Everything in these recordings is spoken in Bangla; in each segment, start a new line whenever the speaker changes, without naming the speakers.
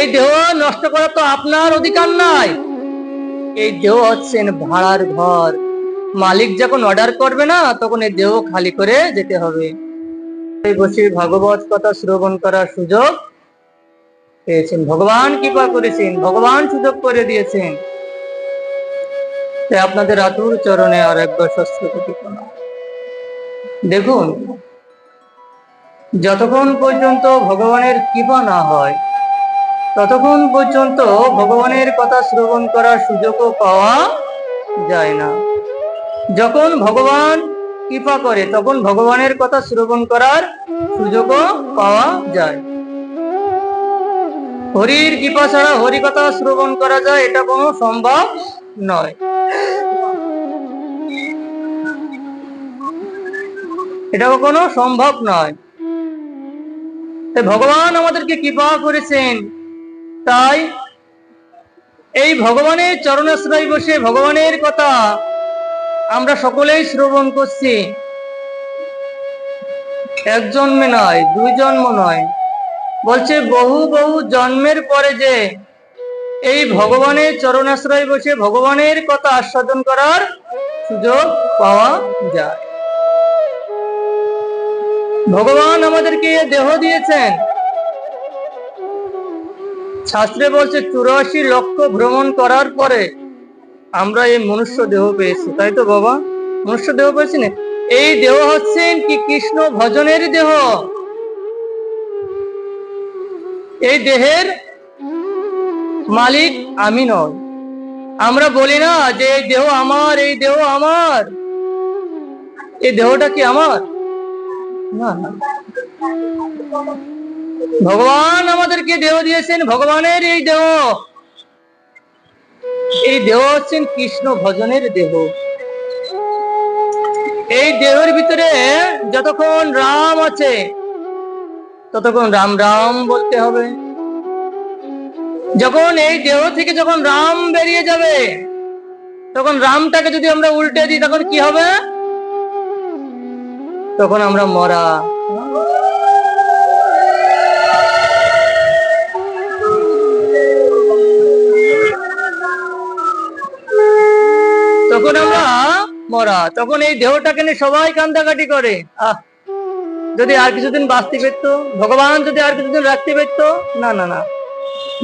এই দেহ নষ্ট করা তো আপনার অধিকার নাই। এই দেহ হচ্ছেন ভাড়ার ঘর। মালিক যখন অর্ডার করবে না, তখন এই দেহ খালি করে যেতে হবে। বসে ভাগবত কথা শ্রবণ করার সুযোগ পেয়েছেন। ভগবান কৃপা করেছেন, ভগবান সুযোগ করে দিয়েছেন। তাই আপনাদের আতুর চরণে আর একবার সস্ত্রপতি দেখুন, যতক্ষণ পর্যন্ত ভগবানের কৃপা না হয় ততক্ষণ পর্যন্ত ভগবানের কথা শ্রবণ করার সুযোগও পাওয়া যায় না। যখন ভগবান কৃপা করে, তখন ভগবানের কথা শ্রবণ করার সুযোগও পাওয়া যায়। হরির কৃপা ছাড়া হরি কথা শ্রবণ করা যায়, এটা কোনো সম্ভব নয়। এটা কোনো সম্ভব নয়। ভগবান আমাদেরকে কৃপা করেছেন। তাই এই ভগবানের চরণাশ্রয় বসে ভগবানের কথা আমরা সকলেই শ্রবণ করছি। এক জন্মে নয়, দুই জন্ম নয়। বলছে, বহু বহু জন্মের পরে যে এই ভগবানের চরণাশ্রয় বসে ভগবানের কথা আস্বাদন করার সুযোগ পাওয়া যায়। ভগবান আমাদেরকে দেহ দিয়েছেন। শাস্ত্রে বলছে, চুরাশি লক্ষ ভ্রমণ করার পরে আমরা এই মনুষ্য দেহ পেয়েছি। তাই তো বাবা? মনুষ্য দেহ পেয়েছি না? এই দেহ হচ্ছেন কি কৃষ্ণ ভজনের দেহ? এই দেহের মালিক আমি নয় আমরা বলি না যে এই দেহ আমার, এই দেহ আমার। এই দেহটা কি আমার? না না। ভগবান আমাদেরকে দেহ দিয়েছেন, ভগবানের এই দেহ। এই দেহ হচ্ছেন কৃষ্ণ ভজনের দেহ। এই দেহের ভিতরে যতক্ষণ রাম আছে, ততক্ষণ রাম রাম বলতে হবে। যখন এই দেহ থেকে যখন রাম বেরিয়ে যাবে, তখন রামটাকে যদি আমরা উল্টে দিই, তখন কি হবে? তখন আমরা মরা। মরা, তখন এই দেহটাকে নিয়ে সবাই কান্দাকাটি করে। আহ, যদি আর কিছুদিন বাঁচতে পেত ভগবান যদি আর কিছুদিন রাখতে পেত না না না।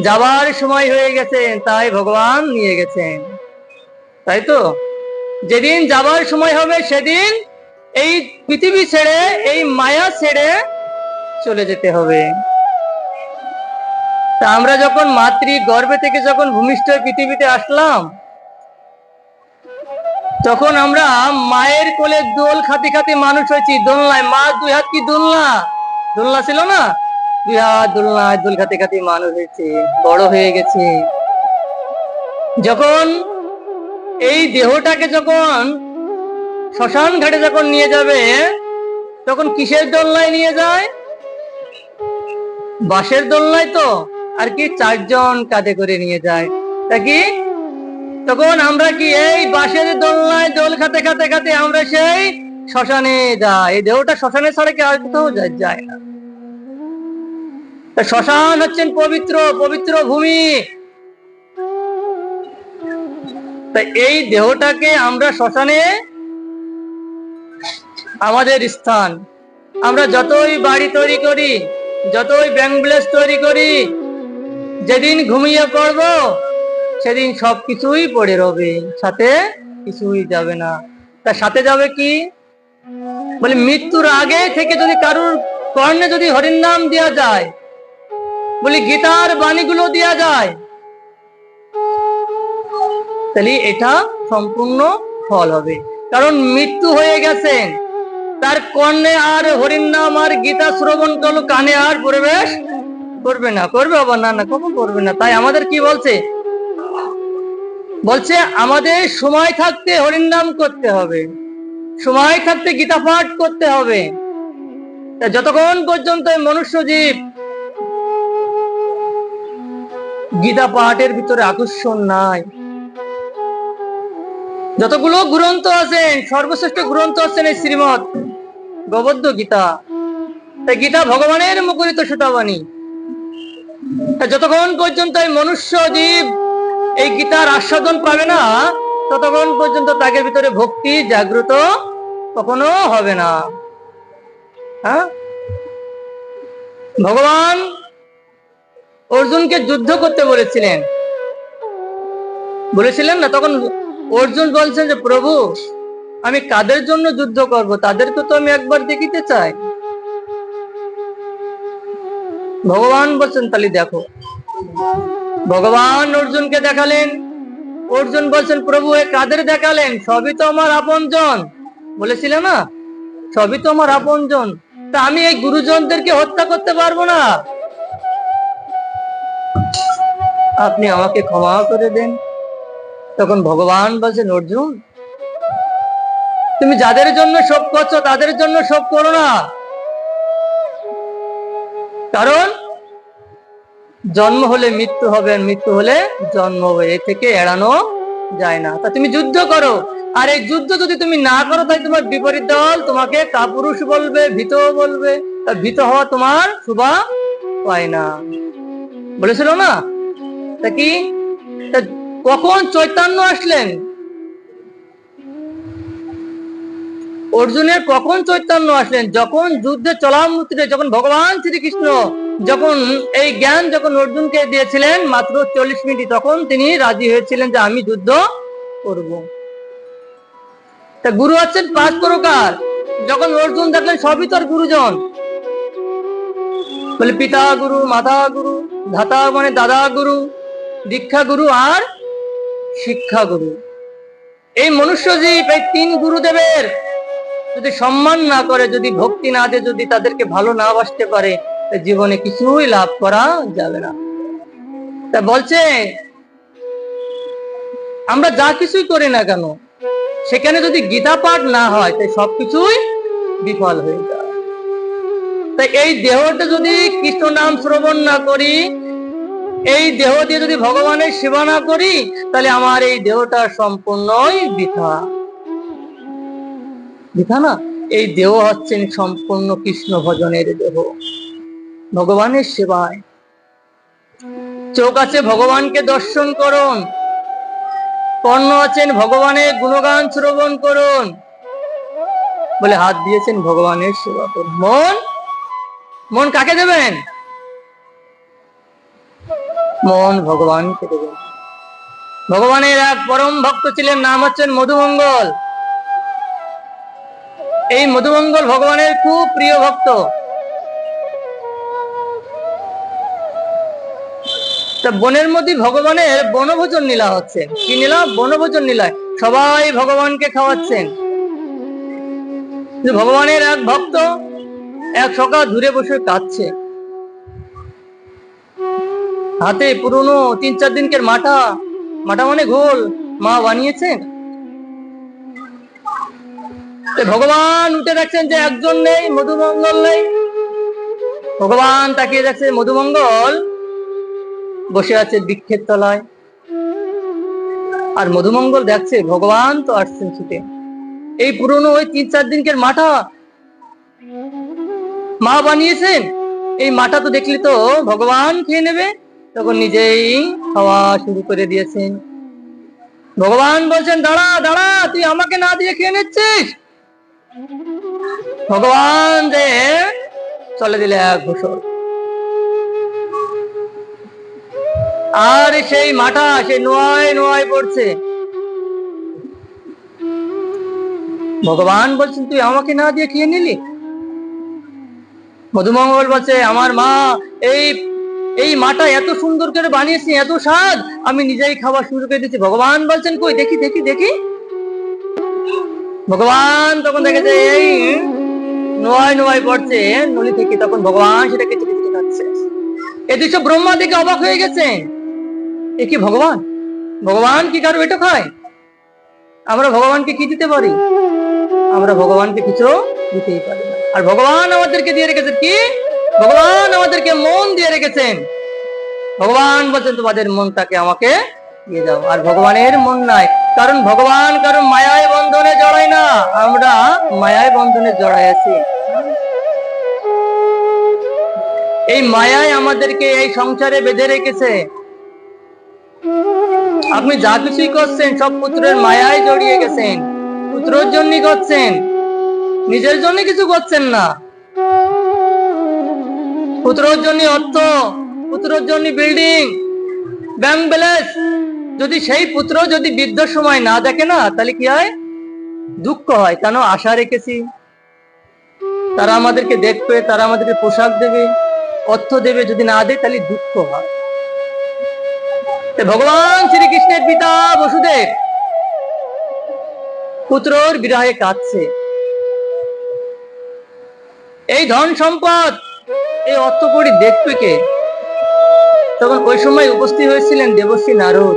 যাবার সময় হয়ে গেছে, তাই ভগবান নিয়ে গেছেন। তাই তো? যেদিন যাবার সময় হবে, সেদিন এই পৃথিবী ছেড়ে, এই মায়া ছেড়ে চলে যেতে হবে। তা আমরা যখন মাতৃ গর্ভে থেকে যখন ভূমিষ্ঠ পৃথিবীতে আসলাম তখন আমরা মায়ের কোলে দোল খাতে খাতে মানুষ হয়েছি। দোলনায় মা, দুই হাত কি দোলনা? দোলনা ছিল না? দুই হাত দোলনায় দোল খাতে খাতে মানুষ হয়েছে। বড় হয়ে গেছে। যখন এই দেহটাকে যখন শ্মশান ঘাটে যখন নিয়ে যাবে, তখন কিসের দোলনায় নিয়ে যায়? বাঁশের দোলনায় তো। আর কি চারজন কাঁধে করে নিয়ে যায়। তা কি? তখন আমরা কি এই বাঁশের দোলনায় দোল খাতে খাতে খাতে আমরা সেই শ্মশানে যাই। এই দেহটা শ্মশানে ছাড়া কি আর কোথাও যায় না। শ্মশান হচ্ছেন পবিত্র পবিত্র ভূমি। তা এই দেহটাকে আমরা শ্মশানে আমাদের স্থান। আমরা যতই বাড়ি তৈরি করি, যতই ব্যাংক তৈরি করি, যেদিন ঘুমিয়ে পড়ব সেদিন সবকিছুই পড়ে রবে, সাথে কিছুই যাবে না। তার সাথে যাবে কি? বলে, মৃত্যুর আগে থেকে যদি কারুর কর্ণে যদি হরির নাম দেওয়া যায়, বলি, গীতার বাণীগুলো দেওয়া যায়, তাহলে এটা সম্পূর্ণ ফল হবে। কারণ মৃত্যু হয়ে গেছেন, তার কর্ণে আর হরির নাম আর গীতা শ্রবণ করল, কানে আর প্রবেশ করবে না। করবে আবার না না, কখন করবে না? তাই আমাদের কি বলছে? বলছে, আমাদের সময় থাকতে হরির নাম করতে হবে। সময় থাকতে গীতা পাঠ করতে হবে। যতক্ষণ পর্যন্ত মনুষ্য জীব গীতা পাঠের ভিতরে আকর্ষণ নাই, যতগুলো গ্রন্থ আছেন সর্বশ্রেষ্ঠ গ্রন্থ আছেন এই শ্রীমদ গবদ্ধ গীতা। তাই গীতা ভগবানের মুখরিত সুতাবাণী যতক্ষণ পর্যন্ত এই মনুষ্য জীব এই গীতার আস্বাদন পাবে না, ততক্ষণ পর্যন্ত তাকে ভিতরে ভক্তি জাগ্রত কখনো হবে না। হ্যাঁ? ভগবান অর্জুনকে যুদ্ধ করতে বলেছিলেন। বলেছিলেন না, তখন অর্জুন বলছেন যে, প্রভু, আমি কাদের জন্য যুদ্ধ করব? তাদেরকে তো আমি একবার দেখিতে চাই। ভগবান বলছেন, তাহলে দেখো ভগবান অর্জুনকে দেখালেন। অর্জুন বলছেন, প্রভু, এ কাদের দেখালেন? সবই তো আমার আপনজন। বলেছিলেন না? সবই তো আমার আপনজন। তা আমি এই গুরুজনদেরকে হত্যা করতে পারব না। আপনি আমাকে ক্ষমা করে দেন। তখন ভগবান বলছেন, অর্জুন, তুমি যাদের জন্য সব করছ, তাদের জন্য সব করো না। কারণ জন্ম হলে মৃত্যু হবে মৃত্যু হলে জন্ম হবে। এ থেকে এড়ানো যায় না। তা তুমি যুদ্ধ করো। আর এই যুদ্ধ যদি তুমি না করো তাই তোমার বিপরীত দল তোমাকে কাপুরুষ বলবে, ভীত বলবে। তা ভীত হওয়া তোমার শুভা পায় না। বলেছিল না? তা কি? কখন চৈতন্য আসলেন? অর্জুনের কখন চৈতন্য আসলেন? যখন যুদ্ধে চলামূর্তিতে যখন ভগবান শ্রীকৃষ্ণ যখন এই জ্ঞান যখন অর্জুনকে দিয়েছিলেন মাত্র চল্লিশ মিনিট তখন তিনি রাজি হয়েছিলেন যে আমি যুদ্ধ করব। তা গুরু হচ্ছেন পাঁচ প্রকার। যখন অর্জুন দেখলেন সবই তোর গুরুজন। বলে পিতা গুরু, মাতা গুরু, ধাতা মানে দাদা গুরু, দীক্ষা গুরু আর শিক্ষা গুরু। এই মনুষ্য জীব, এই তিন গুরুদেবের যদি সম্মান না করে, যদি ভক্তি না দিয়ে, যদি তাদেরকে ভালো না বাসতে পারে জীবনে কিছুই লাভ করা যাবে না। তা বলছে, আমরা যা কিছুই করি না কেন, সেখানে যদি গীতা পাঠ না হয়, তাই সবকিছুই বিফল হয়ে যায়। তাই এই দেহটা যদি কৃষ্ণ নাম শ্রবণ না করি, এই দেহ দিয়ে যদি ভগবানের সেবা না করি, তাহলে আমার এই দেহটা সম্পূর্ণই বৃথা। বৃথা না? এই দেহ হচ্ছেন সম্পূর্ণ কৃষ্ণ ভজনের দেহ। ভগবানের সেবায়। চোখ আছে ভগবানকে দর্শন করুন। কর্ণ আছেন ভগবানের গুণগান শ্রবণ করুন। বলে হাত দিয়েছেন ভগবানের সেবা করুন। মন? মন কাকে দেবেন? মন ভগবানকে দেবেন। ভগবানের এক পরম ভক্ত ছিলেন, নাম হচ্ছেন মধুমঙ্গল। এই মধুমঙ্গল ভগবানের খুব প্রিয় ভক্ত। তা বনের মধ্যে ভগবানের বনভোজন নীলা হচ্ছে। কি নীলা? বনভোজন নীলায় সবাই ভগবানকে খাওয়াচ্ছেন। ভগবানের এক ভক্ত এক সকাল দূরে বসে কাঁদছে। হাতে পুরনো তিন চার দিনকের মাটা মাটা মানে ঘোল মা বানিয়েছেন। ভগবান উঠে দেখছেন যে একজন নেই, মধুমঙ্গল নেই। ভগবান তাকিয়ে দেখছে মধুমঙ্গল বসে আছে বৃক্ষের তলায়। আর মধুমঙ্গল দেখছে, ভগবান তো আসছেন ছুটে। এই পুরনো ওই তিন চার দিনকের মাটা মা বানিয়েছেন? এই মাটা তো দেখলি তো, ভগবান খেয়ে নেবে? তখন নিজেই খাওয়া শুরু করে দিয়েছেন। ভগবান বলছেন, দাঁড়া দাঁড়া, তুই আমাকে না দিয়ে খেয়ে নিচ্ছিস? ভগবান যে চলে দিলে এক ঘোষর আর সেই মাঠা সে নোয়ায় নোয়ায় পড়ছে। ভগবান বলছেন, তুই আমাকে না দিয়ে খেয়ে নিলি? মধুমঙ্গল বলছে, আমার মা, এই এই মাটা এত সুন্দর করে বানিয়েছি, এত স্বাদ, আমি নিজেই খাওয়া শুরু করে দিচ্ছি ভগবান বলছেন, কই, দেখি দেখি দেখি। ভগবান তখন দেখেছে এই, নোয়ায় নোয়ায় পড়ছে। নলি থেকে তখন ভগবান সেটাকে চেটে চেটে খাচ্ছে। এ দৃশ্য ব্রহ্মা দেখে অবাক হয়ে গেছে। এ কি ভগবান? ভগবান কি কারও এটা খায়? আমরা ভগবানকে কি দিতে পারি? আমরা ভগবানকে কিছু দিতেই পারি না। আর ভগবান আমাদেরকে দিয়ে রেখেছেন কি? ভগবান আমাদেরকে মন দিয়ে রেখেছেন। ভগবান বলছেন, তোমাদের মনটাকে আমাকে দিয়ে দাও। আর ভগবানের মন নাই। কারণ ভগবান কারণ মায়ায় বন্ধনে জড়ায় না। আমরা মায়ায় বন্ধনে জড়ায় আছি। এই মায়ায় আমাদেরকে এই সংসারে বেঁধে রেখেছে। আপনি যা কিছুই করছেন, সব পুত্রের মায়ায় জড়িয়ে গেছেন। পুত্রের জন্য করছেন। নিজের জন্য কিছু করছেন না। পুত্রের জন্য অর্থ, পুত্রের জন্য বিল্ডিং ব্যাংক ব্যালেন্স যদি সেই পুত্র যদি বৃদ্ধ সময় না দেখে না, তাহলে কি হয়? দুঃখ হয়। কেন? আশা রেখেছি। তারা আমাদেরকে দেখবে, তারা আমাদেরকে পোশাক দেবে, অর্থ দেবে। যদি না দেয়, তাহলে দুঃখ হয়। ভগবান শ্রীকৃষ্ণের পিতা বসুদেব। পুত্রর বিরাহে কাঁদছে। এই ধন সম্পদ, এই অর্থ করি দেখবে কে? তখন ওই সময় উপস্থিত হয়েছিলেন দেবশ্রী নারদ।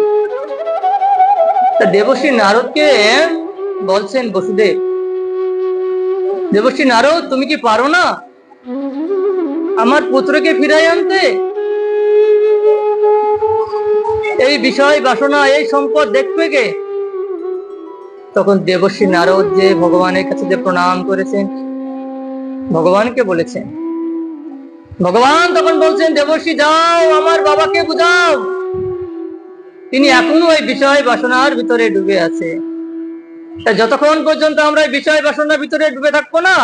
তা দেবশ্রী নারদকে বলছেন বসুদেব, দেবশ্রী নারদ, তুমি কি পারো না? আমার পুত্রকে ফিরাই আনতে? এই বিষয় বাসনা, এই সম্পদ দেখবে কে? তখন দেবশ্রী নারদ যে ভগবানের কাছে যে প্রণাম করেছেন, ভগবানকে বলেছেন, ভগবান তখন বলছেন, দেবশ্রী যাও, আমার বাবাকে বুঝাও। তিনি এখনও এই বিষয় বাসনার ভিতরে ডুবে আছে। তা যতক্ষণ পর্যন্ত আমরা এই বিষয় বাসনার ভিতরে ডুবে থাকব না,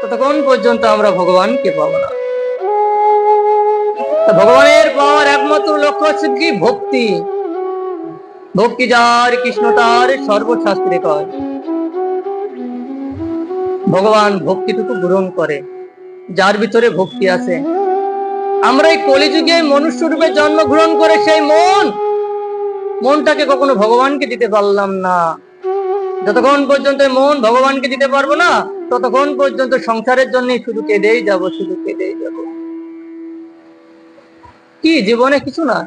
ততক্ষণ পর্যন্ত আমরা ভগবানকে পাবো না। ভগবানের পাওয়ার একমাত্র লক্ষ্য হচ্ছে কি? ভক্তি। ভক্তি যার কৃষ্ণ, তার সর্বশাস্ত্রে কয়। ভগবান ভক্তিটুকু গ্রহণ করে। যার ভিতরে ভক্তি আছে। আমরা এই কলিযুগে মনুষ্য রূপে জন্মগ্রহণ করে সেই মন। মনটাকে কখনো ভগবানকে দিতে পারলাম না। যতক্ষণ পর্যন্ত মন ভগবানকে দিতে পারব না, ততক্ষণ পর্যন্ত সংসারের জন্য শুধু কেঁদেই যাব, শুধু কেঁদেই যাব। কি জীবনে কিছু না।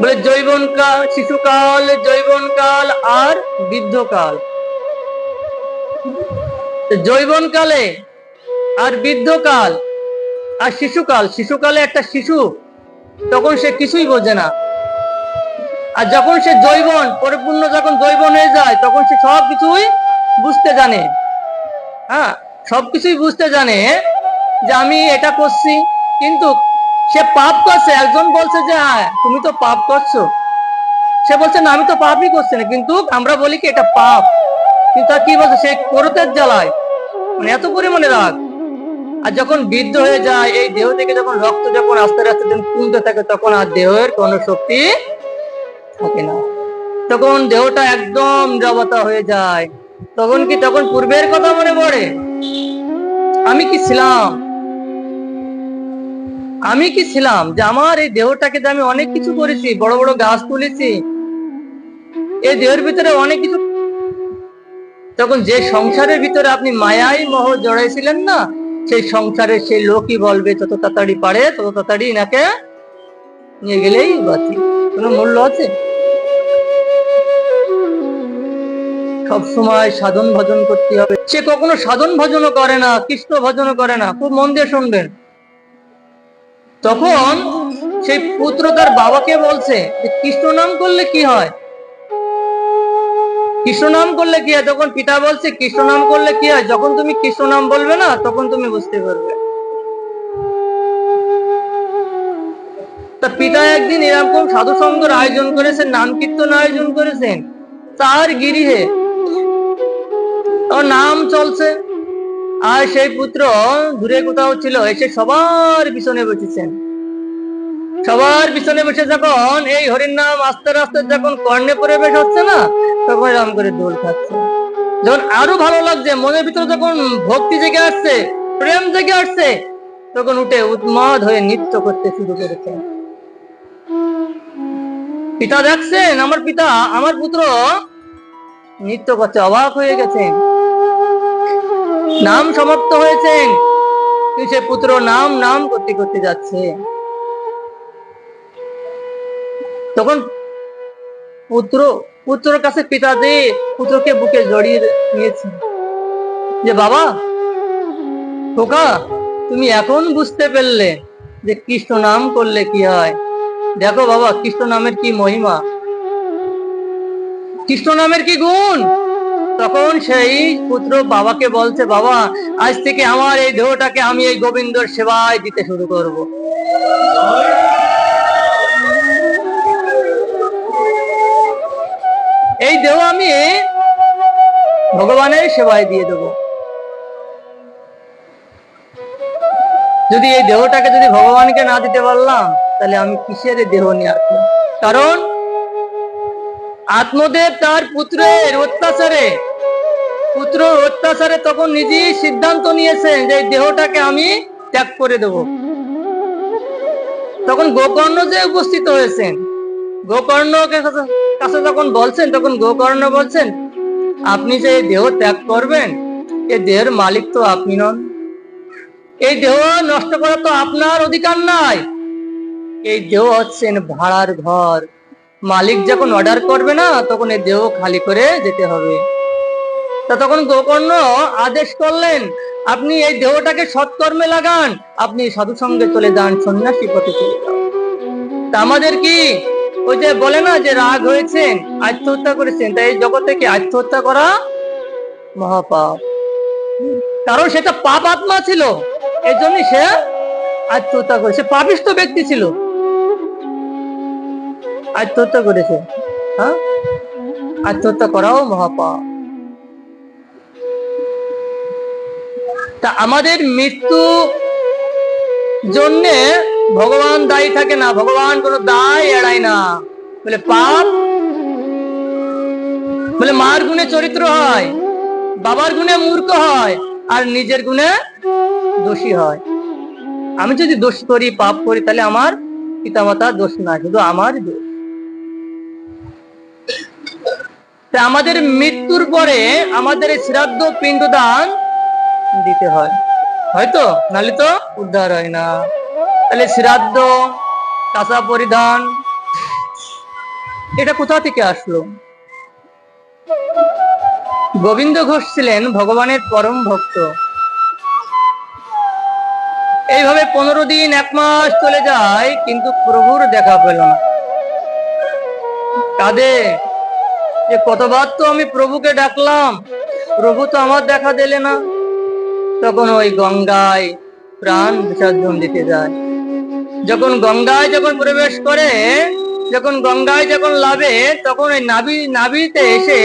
বলে জৈবন কাল শিশুকাল জৈবন কাল আর বৃদ্ধকাল। জৈবন কালে আর বৃদ্ধকাল আর শিশুকাল, শিশুকালে একটা শিশু, তখন সে কিছুই বোঝে না। আর যখন সে জৈবন, পরিপূর্ণ যখন জৈবন হয়ে যায়, তখন সে সব কিছুই বুঝতে জানে। হ্যাঁ সবকিছুই বুঝতে জানে যে আমি এটা করছি, কিন্তু সে পাপ করছে, একজন বলছে যে হ্যাঁ তুমি তো পাপ করছ। সে বলছে, না, আমি তো পাপই করছি না, কিন্তু আমরা বলি কি, এটা পাপ। কিন্তু কি বলছে, সে করতের জ্বালায় মানে এত পরিমাণে রাগ। আর যখন বৃদ্ধ হয়ে যায়, এই দেহ থেকে যখন রক্ত যখন আস্তে আস্তে যখন কমতে থাকে, তখন আর দেহের কোনো শক্তি থাকে না। তখন দেহটা একদম জবতা হয়ে যায়। তখন কি, তখন পূর্বের কথা মনে পড়ে? আমি কি ছিলাম? আমি কি ছিলাম যে আমার এই দেহটাকে আমি অনেক কিছু করেছি, বড় বড় গাছ তুলেছি, এই দেহের ভিতরে অনেক কিছু তখন যে সংসারের ভিতরে আপনি মায়াই মোহ জড়াইছিলেন না, সেই সংসারে সেই লোকই বলবে, যত তাড়াতাড়ি পারে, তত তাড়াতাড়ি নাকে নিয়ে গেলেই বাঁচি। কোনো মূল্য আছে? সব সময় সাধন ভজন করতে হবে। সে কখনো সাধন ভজনও করে না, কৃষ্ণ ভজনও করে না। খুব মন দিয়ে শুনবেন। তখন সেই পুত্র তার বাবাকে বলছে কৃষ্ণ নাম করলে কি হয়? কৃষ্ণ নাম করলে কি হয়? তখন পিতা বলছে, কৃষ্ণ নাম করলে কি হয়? যখন তুমি কৃষ্ণ নাম বলবে না, তখন তুমি বুঝতে পারবে। তা পিতা একদিন এরকম সাধু সঙ্গের আয়োজন করেছেন নাম কীর্তন আয়োজন করেছেন, তার গিরিহে নাম চলছে। আর সেই পুত্র দূরে কোথাও ছিল, এসে সবার পিছনে বসেছেন। সবার পিছনে বসে যখন এই হরির নাম আস্তে আস্তে যখন কর্ণে প্রবেশ হচ্ছে না, তখন এরকম করে দোল খাচ্ছে। যখন আরও ভালো লাগছে, মনের ভিতরে যখন ভক্তি জেগে আসছে, প্রেম জেগে আসছে, তখন উঠে উন্মাদ হয়ে নৃত্য করতে শুরু করেছে। পিতা দেখছেন? আমার পিতা, আমার পুত্র নৃত্য করছে অবাক হয়ে গেছেন। নাম সমাপ্ত হয়েছেন সে পুত্র নাম নাম করতে করতে যাচ্ছে। তখন পুত্র, পুত্রের কাছে পিতা যে পুত্রকে বুকে জড়িয়ে নিয়েছে। যে বাবা, খোকা, তুমি এখন বুঝতে পারলে যে কৃষ্ণ নাম করলে কি হয়। দেখো বাবা, কৃষ্ণ নামের কি মহিমা? কৃষ্ণ নামের কি গুণ? তখন সেই পুত্র বাবাকে বলছে, বাবা, আজ থেকে আমার এই দেহটাকে আমি এই গোবিন্দর সেবায় দিতে শুরু করব। এই দেহ আমি ভগবানের সেবায় দিয়ে দেব। যদি এই দেহটাকে যদি ভগবানকে না দিতে পারলাম, তাহলে আমি কিসের দেহ নিয়ে আসলাম কারণ আত্মদেব তার পুত্রের অত্যাচারে। পুত্র অত্যাচারে তখন নিজেই সিদ্ধান্ত নিয়েছেন যে দেহটাকে আমি ত্যাগ করে দেব। তখন গোকর্ণ যে উপস্থিত হয়েছেন গোকর্ণকে কাছে যখন বলছেন, তখন গোকর্ণ বলছেন, আপনি যে দেহ ত্যাগ করবেন এই দেহের মালিক তো আপনি নন। এই দেহ নষ্ট করা তো আপনার অধিকার নাই। এই দেহ হচ্ছেন ভাড়ার ঘর। মালিক যখন অর্ডার করবে না, তখন এই দেহ খালি করে যেতে হবে। তা তখন গোকর্ণ আদেশ করলেন, আপনি এই দেহটাকে সৎকর্মে লাগান, আপনি সাধু সঙ্গে চলে যান, সন্ন্যাসী পথে চলে যান। তা আমাদের কি ওই যে বলে না যে রাগ হয়েছেন, আত্মহত্যা করেছেন তাই এই জগতে কি আত্মহত্যা করা মহাপাপ। কারণ সেটা পাপ আত্মা ছিল এর জন্য সে আত্মহত্যা করে সে পাপিষ্ট ব্যক্তি ছিল। আত্মহত্যা করেছে। হ্যাঁ? আত্মহত্যা করাও মহাপাপ। তা আমাদের মৃত্যু জন্যে ভগবান দায়ী থাকে না, ভগবান কোনো দায় এড়ায় না। বলে পাপ, বলে মার গুণে চরিত্র হয়, বাবার গুণে মূর্খ হয়, আর নিজের গুণে দোষী হয়। আমি যদি দোষ করি, পাপ করি, তাহলে আমার পিতামাতা দোষ না, শুধু আমার দোষ। তা আমাদের মৃত্যুর পরে আমাদের শ্রাদ্ধ পিণ্ডদান দিতে হয়। হয়তো? নাহলে তো উদ্ধার হয় না। তাহলে শ্রাদ্ধ, কাঁচা পরিধান, এটা কোথা থেকে আসলো? গোবিন্দ ঘোষ ছিলেন ভগবানের পরম ভক্ত। এইভাবে পনেরো দিন, এক মাস চলে যায়, কিন্তু প্রভুর দেখা পেল না। কাঁদে যে কতবার তো আমি প্রভুকে ডাকলাম। প্রভু তো আমার দেখা দিলে না। তখন ওই গঙ্গায় প্রাণ বিসর্জন দিতে যায়। যখন গঙ্গায় যখন প্রবেশ করে, যখন গঙ্গায় যখন লাভে, তখন ওই নাভি, নাভিতে এসে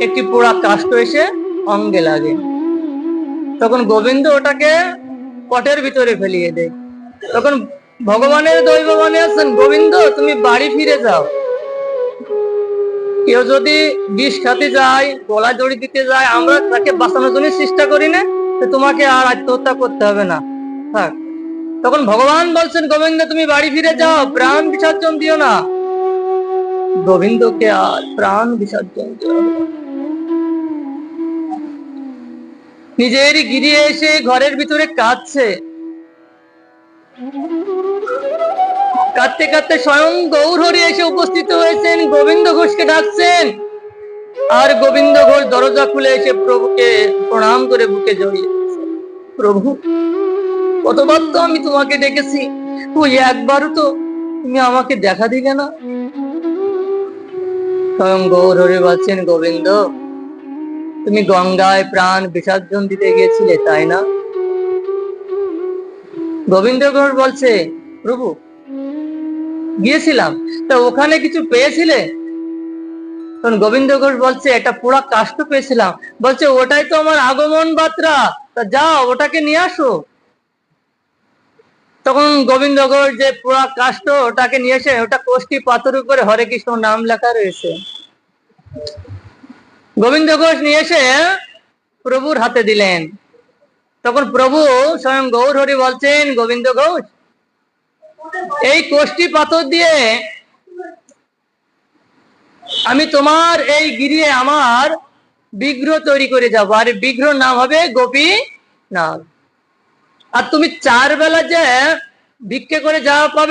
একটি পোড়া কাষ্ট এসে অঙ্গে লাগে। তখন গোবিন্দ ওটাকে পটের ভিতরে ফেলিয়ে দেয়। তখন ভগবানের দৈব মনে আছেন, গোবিন্দ, তুমি বাড়ি ফিরে যাও। কেউ যদি বিষ খাতে যায় গলা দড়ি দিতে যায়, আমরা তাকে বাঁচানোর জন্য চেষ্টা করি না তোমাকে আর আত্মহত্যা করতে হবে না। থাক। তখন ভগবান বলছেন, গোবিন্দ, তুমি বাড়ি ফিরে যাও, প্রাণ বিসর্জন দিও না। গোবিন্দকে আর প্রাণ বিসর্জন দিও। নিজের গিরিয়ে এসে ঘরের ভিতরে কাঁদছে। কাঁদতে কাঁদতে স্বয়ং গৌরহরি এসে উপস্থিত হয়েছেন, গোবিন্দ ঘোষকে ডাকছেন। আর গোবিন্দ ঘোষ দরজা খুলে এসে প্রভুকে প্রণাম করে বুকে জড়িয়ে প্রভু, কতবার তো আমি তোমাকে ডেকেছি ওই একবারও তো তুমি আমাকে দেখা দিলে না। স্বয়ং গৌরহরি বলছেন, গোবিন্দ, তুমি গঙ্গায় প্রাণ বিসর্জন দিতে গিয়েছিলে, তাই না? গোবিন্দ ঘোষ বলছে, প্রভু গিয়েছিলাম। তা ওখানে কিছু পেয়েছিলে? তখন গোবিন্দ ঘোষ বলছে এটা পুরা কাষ্ট পেয়েছিলাম। বলছে, ওটাই তো আমার আগমন বার্তা। তা যাও, ওটাকে নিয়ে আসো। তখন গোবিন্দ ঘোষ যে পুরা কাষ্ট ওটাকে নিয়ে এসে, ওটা কোষ্টি পাথর উপরে হরে কৃষ্ণ নাম লেখা রয়েছে। গোবিন্দ ঘোষ নিয়ে এসে প্রভুর হাতে দিলেন। তখন প্রভু স্বয়ং গৌর হরি বলছেন, গোবিন্দ ঘোষ এই কোষ্টি পাথর দিয়ে আমি তোমার এই গিরিয়ে আমার বিগ্রহ তৈরি করে যাব। আর বিগ্রহ নাম হবে গোপী নাগ আর তুমি চার বেলা যে ভিক্ষে করে যাওয়া পাবে